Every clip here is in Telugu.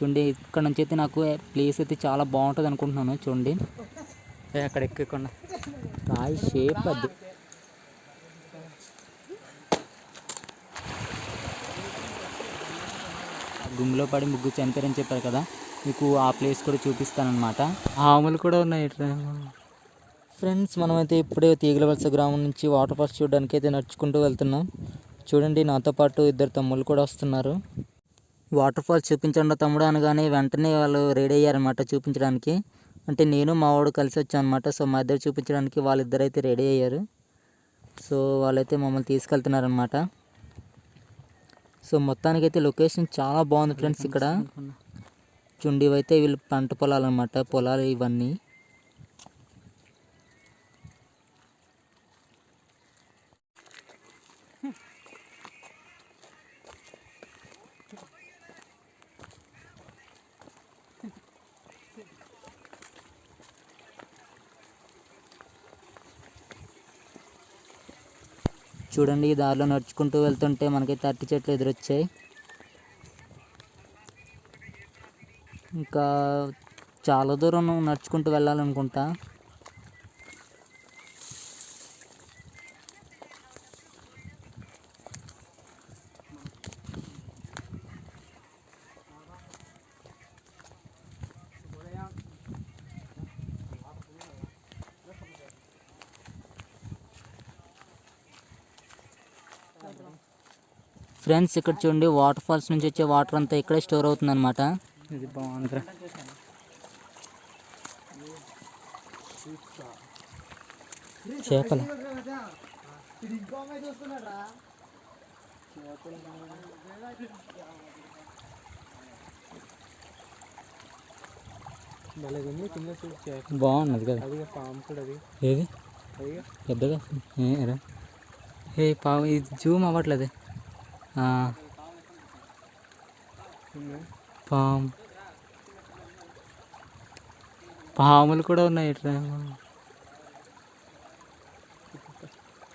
చూడండి ఇక్కడ నుంచి అయితే నాకు ప్లేస్ అయితే చాలా బాగుంటుంది అనుకుంటున్నాను చూడండి. అక్కడ ఎక్కకుండా. రాయి షేప్ అది. గుమ్మిలో పడి ముగ్గురు చనిపోయారని చెప్పారు కదా మీకు ఆ ప్లేస్ కూడా చూపిస్తానమాట ఆములు కూడా ఉన్నాయి ఫ్రెండ్స్ మనమైతే ఇప్పుడే తీగలవలస గ్రామం నుంచి వాటర్ ఫాల్స్ చూడడానికి అయితే నడుచుకుంటూ వెళ్తున్నాం. చూడండి నాతో పాటు ఇద్దరు తమ్ముళ్ళు కూడా వస్తున్నారు. వాటర్ ఫాల్స్ చూపించండి తమ్ముడు అనగానే వెంటనే వాళ్ళు రెడీ అయ్యారనమాట చూపించడానికి. అంటే నేను మా వాడు కలిసి వచ్చాను అనమాట సో మా ఇద్దరు చూపించడానికి వాళ్ళిద్దరు అయితే రెడీ అయ్యారు. సో వాళ్ళైతే మమ్మల్ని తీసుకెళ్తున్నారనమాట సో మొత్తానికైతే లొకేషన్ చాలా బాగుంది ఫ్రెండ్స్ ఇక్కడ. చుండి అయితే వీళ్ళు పంట పొలాలు అనమాట పొలాలు ఇవన్నీ. చూడండి ఈ దారిలో నడుచుకుంటూ వెళ్తుంటే మనకైతే అరటి చెట్లు ఎదురొచ్చాయి. ఇంకా చాలా దూరం నడుచుకుంటూ వెళ్ళాలనుకుంటా. ఫ్రెండ్స్ ఇక్కడ చూడండి వాటర్ ఫాల్స్ నుంచి వచ్చే వాటర్ అంతా ఇక్కడే స్టోర్ అవుతుంది అనమాట ఇది బాగుంది చేపలు. బాగున్నది కదా. పాము ఏది? పెద్దగా? ఏ పావు ఇది జూమ్ అవ్వట్లేదు. పాము పాములు కూడా ఉన్నాయి ఇట్లా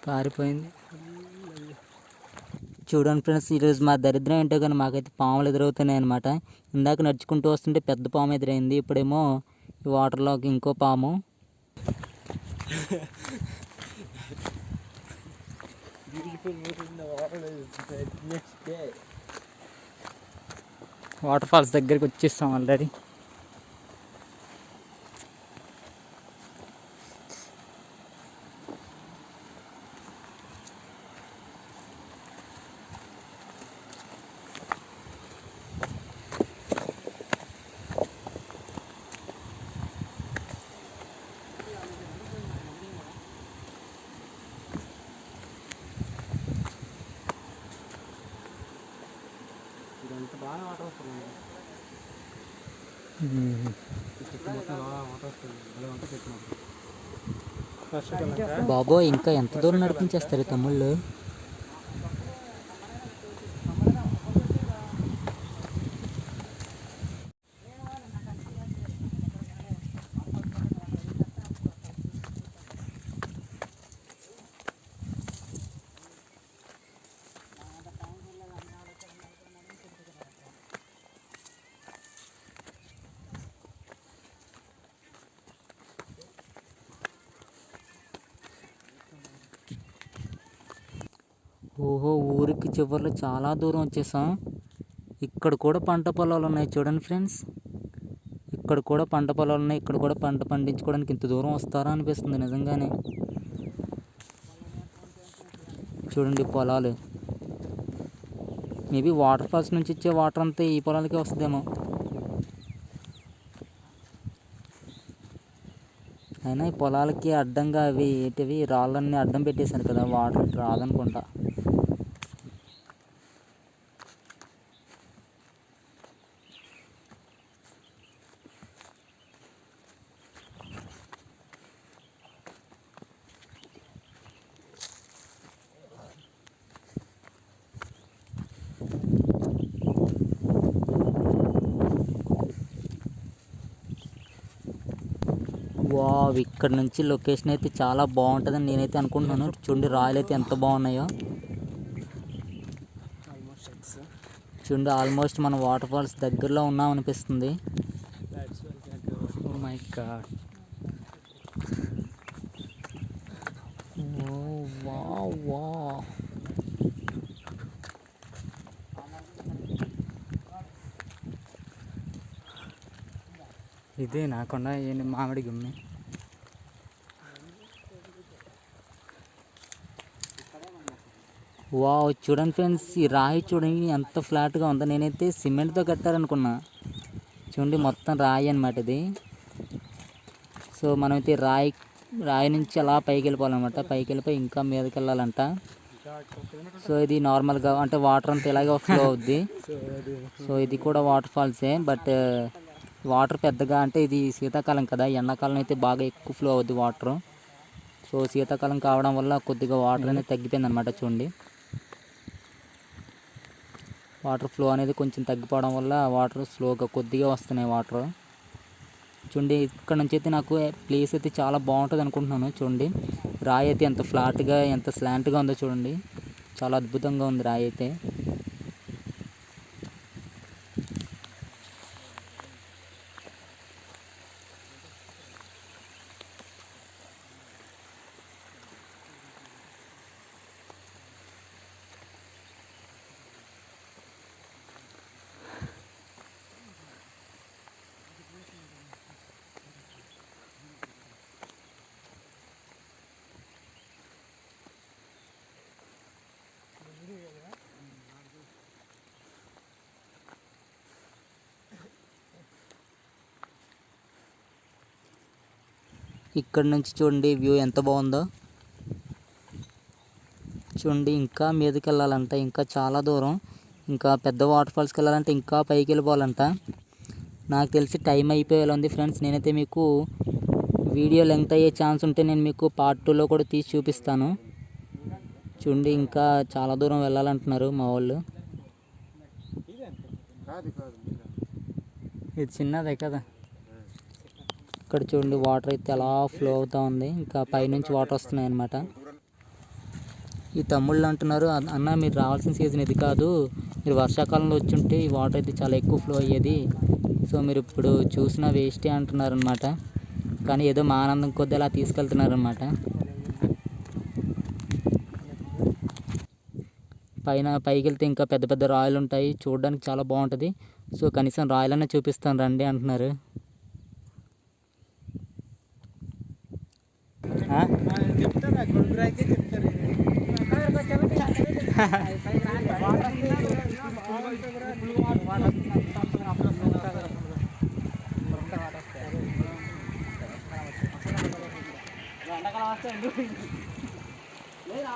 పారిపోయింది. చూడండి ఫ్రెండ్స్ ఈరోజు మా దరిద్రం ఏంటో కానీ మాకైతే పాములు ఎదురవుతున్నాయి అనమాట ఇందాక నడుచుకుంటూ వస్తుంటే పెద్ద పాము ఎదురైంది. ఇప్పుడేమో ఈ వాటర్లోకి ఇంకో పాము. వాటర్ ఫాల్స్ దగ్గరికి వచ్చేస్తాం ఆల్రెడీ బాబో ఇంకా ఎంత దూరం నడిపించేస్తారు తమ్ముళ్ళు? ఓహో ఊరికి చివరిలో చాలా దూరం వచ్చేసాం. ఇక్కడ కూడా పంట పొలాలు ఉన్నాయి చూడండి ఫ్రెండ్స్. ఇక్కడ కూడా పంట పొలాలు ఉన్నాయి. ఇక్కడ కూడా పంట పండించుకోవడానికి ఇంత దూరం వస్తారా అనిపిస్తుంది నిజంగానే. చూడండి పొలాలు. మేబీ వాటర్ ఫాల్స్ నుంచి ఇచ్చే వాటర్ అంతా ఈ పొలాలకే వస్తుందేమో. అయినా ఈ పొలాలకి అడ్డంగా అవి ఏంటివి రాళ్ళన్నీ అడ్డం పెట్టేశారు కదా వాటర్ రాదనుకుంటా. వావ్ ఇక్కడ నుంచి లొకేషన్ అయితే చాలా బాగుంటుందని నేనైతే అనుకుంటున్నాను. చూడండి రాయలు అయితే ఎంత బాగున్నాయో. చూడండి ఆల్మోస్ట్ మన వాటర్ ఫాల్స్ దగ్గరలో ఉన్నాం అనిపిస్తుంది. Oh మై గాడ్ oh, ఇదే నాకుండా ఏంటి మామిడి గుమ్మి. వావ్ చూడండి ఫ్రెండ్స్ ఈ రాయి చూడండి ఎంత ఫ్లాట్గా ఉందో. నేనైతే సిమెంట్తో కట్టారనుకున్నా చూడండి మొత్తం రాయి అనమాట ఇది. సో మనమైతే రాయి రాయి నుంచి అలా పైకి వెళ్ళిపోవాలన్నమాట. పైకి వెళ్ళిపోయి ఇంకా మీదకి వెళ్ళాలంట. సో ఇది నార్మల్గా అంటే వాటర్ అంతా ఇలాగే ఫ్లో అవుద్ది. సో ఇది కూడా వాటర్ ఫాల్సే. బట్ వాటర్ పెద్దగా అంటే ఇది శీతాకాలం కదా. ఎండాకాలం అయితే బాగా ఎక్కువ ఫ్లో అవుద్ది వాటర్. సో శీతాకాలం కావడం వల్ల కొద్దిగా వాటర్ అనేది తగ్గిపోయింది అనమాట చూడండి. వాటర్ ఫ్లో అనేది కొంచెం తగ్గిపోవడం వల్ల వాటర్ స్లోగా కొద్దిగా వస్తున్నాయి వాటర్. చూడండి ఇక్కడ నుంచి అయితే నాకు ప్లేస్ అయితే చాలా బాగుంటుంది అనుకుంటున్నాను చూడండి. రాయి అయితే ఎంత ఫ్లాట్గా ఎంత స్లాంట్గా ఉందో చూడండి. చాలా అద్భుతంగా ఉంది రాయి అయితే. ఇక్కడ నుంచి చూడండి వ్యూ ఎంత బాగుందో. చూడండి ఇంకా మీదకి వెళ్ళాలంట ఇంకా చాలా దూరం. ఇంకా పెద్ద వాటర్ ఫాల్స్కి వెళ్ళాలంటే ఇంకా పైకి వెళ్ళిపోవాలంట నాకు తెలిసి టైం అయిపోయేలా ఉంది ఫ్రెండ్స్. నేనైతే మీకు వీడియో లెంగ్త్ అయ్యే ఛాన్స్ ఉంటే నేను మీకు పార్ట్ టూలో కూడా తీసి చూపిస్తాను. చూడండి ఇంకా చాలా దూరం వెళ్ళాలంటున్నారు మా వాళ్ళు. ఇది చిన్నదే కదా. ఇక్కడ చూడండి వాటర్ అయితే అలా ఫ్లో అవుతూ ఉంది. ఇంకా పైనుంచి వాటర్ వస్తున్నాయి అన్నమాట. ఈ తమ్ముళ్ళు అంటున్నారు "అన్న- మీరు రావాల్సిన సీజన్ ఇది కాదు. మీరు వర్షాకాలంలో వచ్చి ఉంటే ఈ వాటర్ అయితే చాలా ఎక్కువ ఫ్లో అయ్యేది. సో మీరు ఇప్పుడు చూసిన వేస్టే అంటున్నారనమాట కానీ ఏదో మా ఆనందం కొద్ది అలా తీసుకెళ్తున్నారు అనమాట పైన పైకి వెళ్తే ఇంకా పెద్ద పెద్ద రాయలు ఉంటాయి చూడడానికి చాలా బాగుంటుంది. సో కనీసం రాయలన్నా చూపిస్తాను రండి అంటున్నారు. ఆ?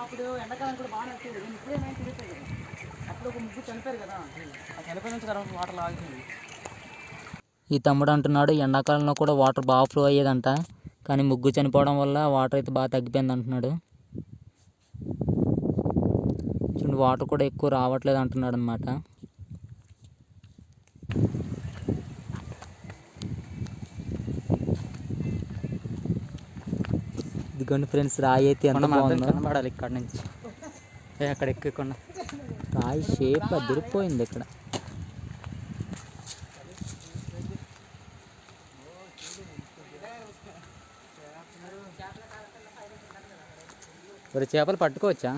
అప్పుడు ఎండాకాలం కూడా బాగా ఇప్పుడే తిరుగుతాయి కదా అప్పుడు ఒక ముగ్గురు చనిపోయారు కదా ఆ చనిపోయిన నుంచి వాటర్ లాగుతుంది ఈ తమ్ముడు అంటున్నాడు ఎండాకాలంలో కూడా వాటర్ బాగా ఫ్లో అయ్యేదంట కానీ ముగ్గు చనిపోవడం వల్ల వాటర్ అయితే బాగా తగ్గిపోయింది అంటున్నాడు. చూడండి వాటర్ కూడా ఎక్కువ రావట్లేదు అంటున్నాడు అనమాట ఇదిగోండి ఫ్రెండ్స్ రాయి అయితే ఎంత బాగుందో. కనబడాలి ఇక్కడ నుంచి. అక్కడ ఎక్కకుండా రాయి షేప్ అదిరిపోయింది ఇక్కడ. మరి చేపలు పట్టుకోవచ్చా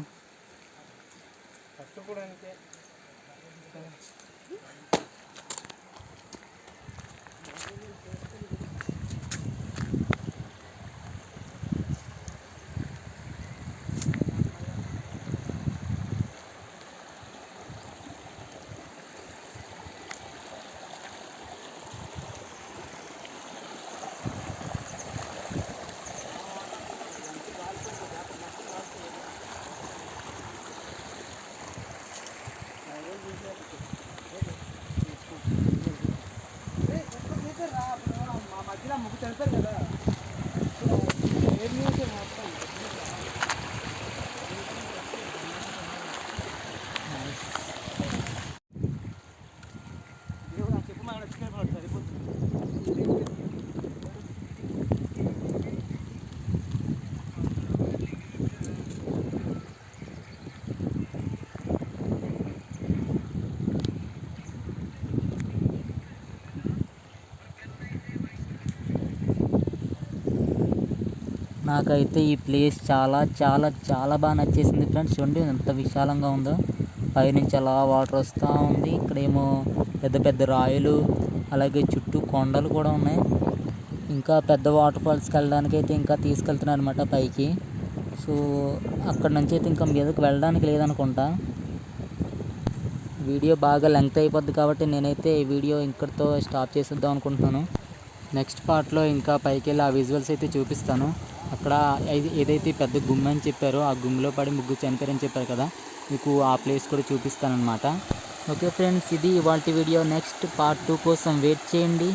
మా మధ్యలో ముగ్గు చనిపోయారు కదా నాకైతే ఈ ప్లేస్ చాలా చాలా చాలా బాగా నచ్చేసింది ఫ్రెండ్స్. చూడండి ఎంత విశాలంగా ఉందో. పైనుంచి అలా వాటర్ వస్తూ ఉంది. ఇక్కడేమో పెద్ద పెద్ద రాయలు అలాగే చుట్టూ కొండలు కూడా ఉన్నాయి. ఇంకా పెద్ద వాటర్ ఫాల్స్కి వెళ్ళడానికి అయితే ఇంకా తీసుకెళ్తున్నాను అనమాట పైకి. సో అక్కడ నుంచి అయితే ఇంకా మీదకి వెళ్ళడానికి లేదనుకుంటా. వీడియో బాగా లెంగ్త్ అయిపోద్ది కాబట్టి నేనైతే ఈ వీడియో ఇక్కడితో స్టాప్ చేసేద్దాం అనుకుంటున్నాను. నెక్స్ట్ పార్ట్లో ఇంకా పైకి వెళ్ళి ఆ విజువల్స్ అయితే చూపిస్తాను. అక్కడ ఏదైతే పెద్ద గుమ్మ అని చెప్పారో ఆ గుమ్మిలో పడి ముగ్గురు చనిపోయారని చెప్పారు కదా మీకు ఆ ప్లేస్ కూడా చూపిస్తానమాట ఓకే ఫ్రెండ్స్ ఇది ఇవాళ వీడియో. నెక్స్ట్ పార్ట్ టూ కోసం వెయిట్ చేయండి.